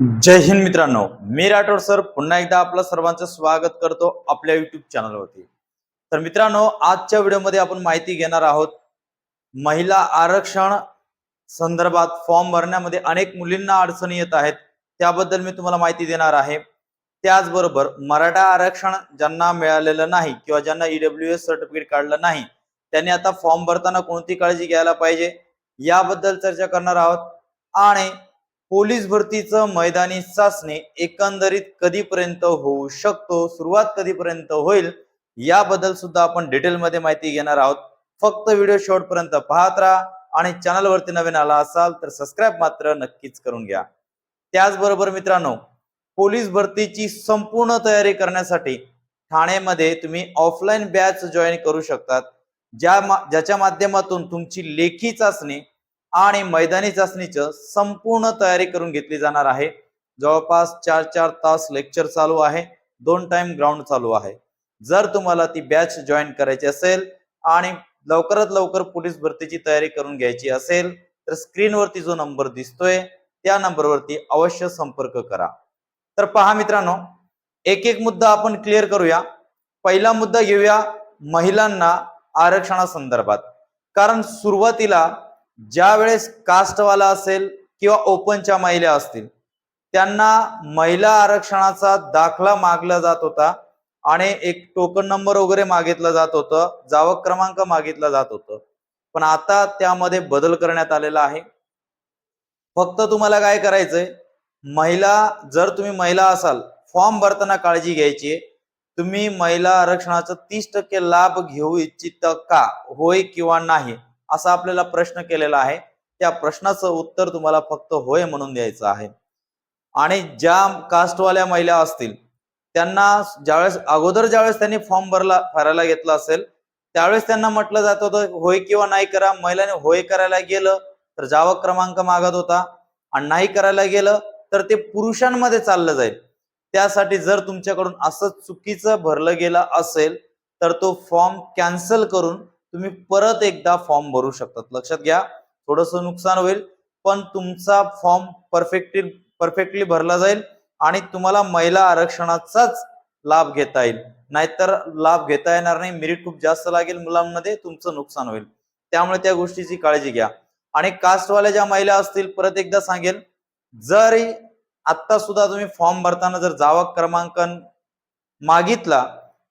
जय हिंद मित्रांनो मी राठोड सर पुन्हा एकदा आपलं सर्वांचं स्वागत करतो आपल्या युट्यूब चॅनलवरती तर मित्रांनो आजच्या व्हिडिओमध्ये आपण माहिती घेणार आहोत महिला आरक्षण संदर्भात फॉर्म भरण्यामध्ये अनेक मुलींना अडचणी येत आहेत त्याबद्दल मी तुम्हाला माहिती देणार आहे. त्याचबरोबर मराठा आरक्षण ज्यांना मिळालेलं नाही किंवा ज्यांना ईडब्ल्यू एस सर्टिफिकेट काढलं नाही त्यांनी आता फॉर्म भरताना कोणती काळजी घ्यायला पाहिजे याबद्दल चर्चा करणार आहोत. आणि पोलीस भरतीचं मैदानी चाचणी एकंदरीत कधीपर्यंत होऊ शकतो सुरुवात कधीपर्यंत होईल याबद्दल सुद्धा आपण डिटेलमध्ये माहिती घेणार आहोत. फक्त व्हिडिओ शेवटपर्यंत पाहत राहा आणि चॅनलवरती नवीन आला असाल तर सबस्क्राईब मात्र नक्कीच करून घ्या. त्याचबरोबर मित्रांनो पोलीस भरतीची संपूर्ण तयारी करण्यासाठी ठाण्यामध्ये तुम्ही ऑफलाईन बॅच जॉईन करू शकतात. ज्या ज्याच्या माध्यमातून तुमची लेखी चाचणी आणि मैदानी चाचणीचं संपूर्ण तयारी करून घेतली जाणार आहे. जवळपास चार चार तास लेक्चर चालू आहे. दोन टाइम ग्राउंड चालू आहे. जर तुम्हाला ती बॅच जॉईन करायची असेल आणि लवकरात लवकर पोलीस भरतीची तयारी करून घ्यायची असेल तर स्क्रीनवरती जो नंबर दिसतोय त्या नंबरवरती अवश्य संपर्क करा. तर पहा मित्रांनो एक एक मुद्दा आपण क्लिअर करूया. पहिला मुद्दा घेऊया महिलांना आरक्षणासंदर्भात. कारण सुरुवातीला ज्या वेळेस कास्टवाला असेल किंवा ओपनच्या महिला असतील त्यांना महिला आरक्षणाचा दाखला मागला जात होता आणि एक टोकन नंबर वगैरे मागितलं जात होतं जावक क्रमांक मागितला जात होतं पण आता त्यामध्ये बदल करण्यात आलेला आहे फक्त तुम्हाला काय करायचंय महिला जर तुम्ही महिला असाल फॉर्म भरताना काळजी घ्यायची आहे. तुम्ही महिला आरक्षणाचा तीस टक्के लाभ घेऊ इच्छित का होय किंवा नाही असा आपल्याला प्रश्न केलेला आहे. त्या प्रश्नाचं उत्तर तुम्हाला फक्त होय म्हणून द्यायचं आहे. आणि ज्या कास्टवाल्या महिला असतील त्यांना ज्यावेळेस अगोदर ज्यावेळेस त्यांनी फॉर्म भरला भरायला घेतला असेल त्यावेळेस त्यांना म्हटलं जात होतं होय किंवा नाही करा. महिलाने होय करायला गेलं तर जावक क्रमांक मागत होता. आणि नाही करायला गेलं तर ते पुरुषांमध्ये चाललं जाईल. त्यासाठी जर तुमच्याकडून असं चुकीचं भरलं गेलं असेल तर तो फॉर्म कॅन्सल करून तुम्ही परत एकदा फॉर्म भरू शकतात. लक्षात घ्या थोडस नुकसान होईल पण तुमचा फॉर्म परफेक्टली परफेक्टली भरला जाईल आणि तुम्हाला महिला आरक्षणाचाच लाभ घेता येईल. नाहीतर लाभ घेता येणार नाही मेरिट खूप जास्त लागेल मुलांमध्ये तुमचं नुकसान होईल. त्यामुळे त्या गोष्टीची काळजी घ्या. आणि कास्टवाल्या ज्या महिला असतील परत एकदा सांगेल जरी आत्ता सुद्धा तुम्ही फॉर्म भरताना जर जावा क्रमांकन मागितला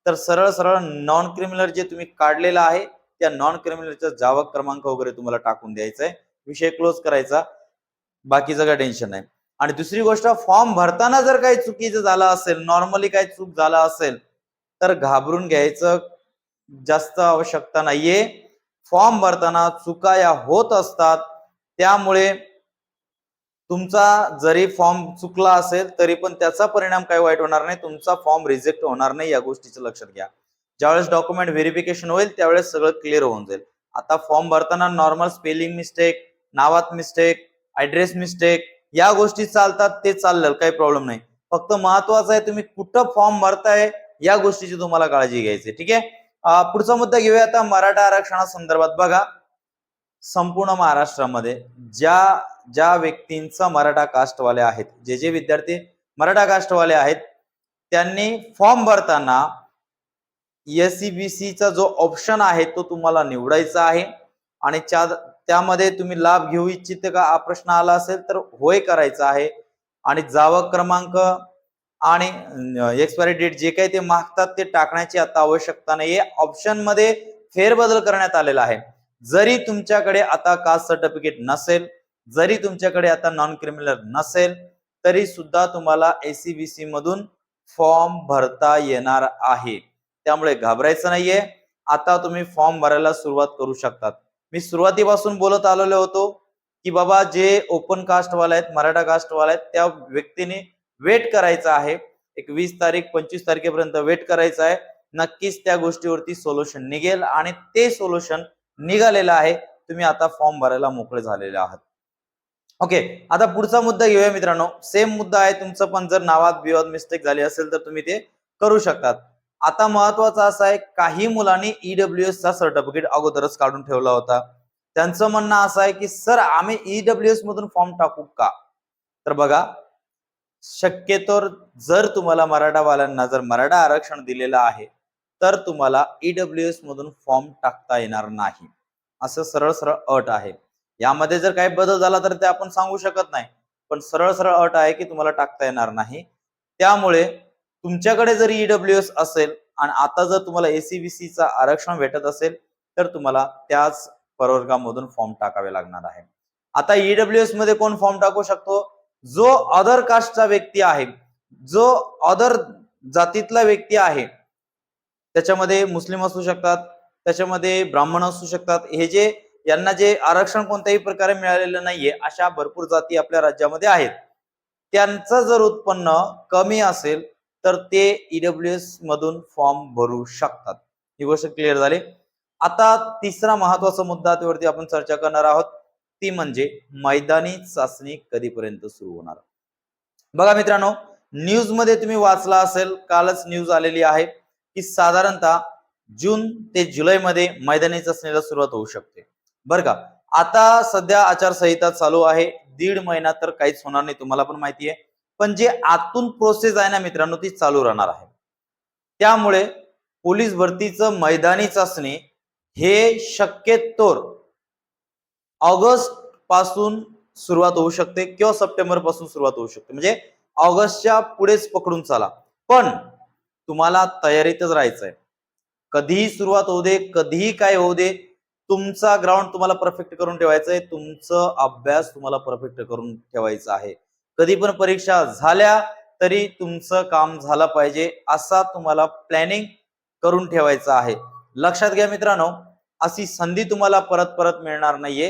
तर सरळ सरळ नॉन क्रिमिनल जे तुम्ही काढलेलं आहे त्या नॉन क्रिमिनलचा जावा क्रमांक वगैरे तुम्हाला टाकून द्यायचा आहे विषय क्लोज करायचा. बाकीचं काय टेन्शन नाही. आणि दुसरी गोष्ट फॉर्म भरताना जर काही चुकीचं झालं असेल नॉर्मली काही चूक झाला असेल तर घाबरून घ्यायचं जास्त आवश्यकता नाहीये. फॉर्म भरताना चुका या होत असतात. त्यामुळे तुमचा जरी फॉर्म चुकला असेल तरी पण त्याचा परिणाम काही वाईट होणार नाही. तुमचा फॉर्म रिजेक्ट होणार नाही या गोष्टीचं लक्षात घ्या. ज्यावेळेस डॉक्युमेंट व्हेरिफिकेशन होईल त्यावेळेस सगळं क्लिअर होऊन जाईल. आता फॉर्म भरताना नॉर्मल स्पेलिंग मिस्टेक नावात मिस्टेक ऍड्रेस मिस्टेक या गोष्टी चालतात ते चाललं काही प्रॉब्लेम नाही. फक्त महत्वाचं आहे तुम्ही कुठं फॉर्म भरताय या गोष्टीची तुम्हाला काळजी घ्यायची ठीक आहे? पुढचा मुद्दा घेऊया आता मराठा आरक्षणासंदर्भात. बघा संपूर्ण महाराष्ट्रामध्ये ज्या ज्या व्यक्तींचा मराठा कास्टवाले आहेत जे जे विद्यार्थी मराठा कास्टवाले आहेत त्यांनी फॉर्म भरताना एस सी जो ऑप्शन आहे तो तुम्हाला निवडायचा आहे. आणि त्यामध्ये तुम्ही लाभ घेऊ इच्छित का हा प्रश्न आला असेल तर होय करायचा आहे. आणि जावक क्रमांक आणि एक्सपायरी डेट जे काही ते मागतात ते टाकण्याची आता आवश्यकता नाहीये. ऑप्शनमध्ये फेरबदल करण्यात आलेला आहे. जरी तुमच्याकडे आता कास्ट सर्टिफिकेट नसेल जरी तुमच्याकडे आता नॉन क्रिमिनल नसेल तरी सुद्धा तुम्हाला एसीबीसी मधून फॉर्म भरता येणार आहे. त्यामुळे घाबरायचं नाहीये. आता तुम्ही फॉर्म भरायला सुरुवात करू शकतात. मी सुरुवातीपासून बोलत आलेलो होतो की बाबा जे ओपन कास्टवाला आहेत मराठा कास्टवाला आहेत त्या व्यक्तीने वेट करायचा आहे. एक वीस तारीख पंचवीस तारखेपर्यंत वेट करायचं आहे. नक्कीच त्या गोष्टीवरती सोल्युशन निघेल आणि ते सोल्युशन निघालेलं आहे. तुम्ही आता फॉर्म भरायला मोकळे झालेले आहात. ओके आता पुढचा मुद्दा घेऊया मित्रांनो. सेम मुद्दा आहे तुमचं पण. जर नावात बिवाद मिस्टेक झाली असेल तर तुम्ही ते करू शकतात. आता महत्वाचं असं आहे काही मुलांनी ईडब्ल्यू एस चा सर्टिफिकेट अगोदरच काढून ठेवला होता. त्यांचं म्हणणं असं आहे की सर आम्ही ईडब्ल्यू एस मधून फॉर्म टाकू का? तर बघा शक्यतोर जर तुम्हाला मराठावाल्यांना जर मराठा आरक्षण दिलेलं आहे तर तुम्हाला ईडब्ल्यू एस मधून फॉर्म टाकता येणार नाही. असं सरळ सरळ अट आहे. यामध्ये जर काही बदल झाला तर ते आपण सांगू शकत नाही पण सरळ सरळ अट आहे की तुम्हाला टाकता येणार नाही. त्यामुळे तुमच्याकडे जर ईडब्ल्यू एस असेल आणि आता जर तुम्हाला एसीबीसीचा आरक्षण भेटत असेल तर तुम्हाला त्याच प्रवर्गामधून फॉर्म टाकावे लागणार आहे. आता ईडब्ल्यू एसमध्ये कोण फॉर्म टाकू शकतो? जो अदर कास्टचा व्यक्ती आहे जो अदर जातीतला व्यक्ती आहे त्याच्यामध्ये मुस्लिम असू शकतात त्याच्यामध्ये ब्राह्मण असू शकतात हे जे यांना जे आरक्षण कोणत्याही प्रकारे मिळालेलं नाहीये अशा भरपूर जाती आपल्या राज्यामध्ये आहेत. त्यांचं जर उत्पन्न कमी असेल तर ते ईडब्ल्यू एस मधून फॉर्म भरू शकतात. ही गोष्ट क्लिअर झाली. आता तिसरा महत्त्वाचा मुद्दा त्यावरती आपण चर्चा करणार आहोत. ती म्हणजे मैदानी चाचणी कधीपर्यंत सुरू होणार? बघा मित्रांनो न्यूजमध्ये तुम्ही वाचला असेल कालच न्यूज आलेली आहे की साधारणतः जून ते जुलैमध्ये मैदानी चाचणीला सुरुवात होऊ शकते. बरं का? आता सध्या आचारसंहिता चालू आहे. दीड महिना तर काहीच होणार नाही तुम्हाला पण माहिती आहे. पण जे आतून प्रोसेस आहे ना मित्रांनो ती चालू राहणार आहे. त्यामुळे पोलीस भरतीचं मैदानी चाचणी हे शक्यतोर ऑगस्टपासून सुरुवात होऊ शकते किंवा सप्टेंबरपासून सुरुवात होऊ शकते. म्हणजे ऑगस्टच्या पुढेच पकडून चाला. पण तुम्हाला तयारीतच राहायचंय. कधीही सुरुवात होऊ दे कधीही काय होऊ दे तुमचा ग्राउंड तुम्हाला परफेक्ट करून ठेवायचा आहे तुमचं अभ्यास तुम्हाला परफेक्ट करून ठेवायचा आहे. कधी पण परीक्षा झाल्या तरी तुमचं काम झालं पाहिजे असा तुम्हाला प्लॅनिंग करून ठेवायचं आहे. लक्षात घ्या मित्रांनो अशी संधी तुम्हाला परत परत मिळणार नाहीये.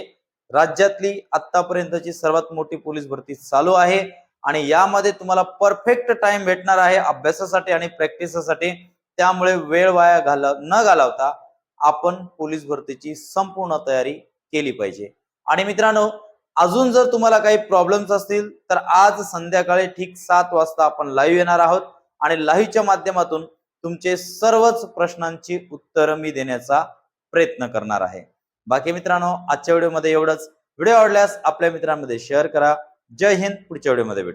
राज्यातली आतापर्यंतची सर्वात मोठी पोलीस भरती चालू आहे आणि यामध्ये तुम्हाला परफेक्ट टाइम भेटणार आहे अभ्यासासाठी आणि प्रॅक्टिससाठी त्यामुळे वेळ वाया घाल न घालवता आपण पोलीस भरतीची संपूर्ण तयारी केली पाहिजे. आणि मित्रांनो अजून जर तुम्हाला काही प्रॉब्लेम्स असतील तर आज संध्याकाळी ठीक सात वाजता आपण लाईव्ह येणार आहोत आणि लाईव्हच्या माध्यमातून तुमचे सर्वच प्रश्नांची उत्तरं मी देण्याचा प्रयत्न करणार आहे. बाकी मित्रांनो आजच्या व्हिडिओमध्ये एवढंच. व्हिडिओ आवडल्यास आपल्या मित्रांमध्ये शेअर करा. जय हिंद पुढच्या व्हिडिओमध्ये भेटू.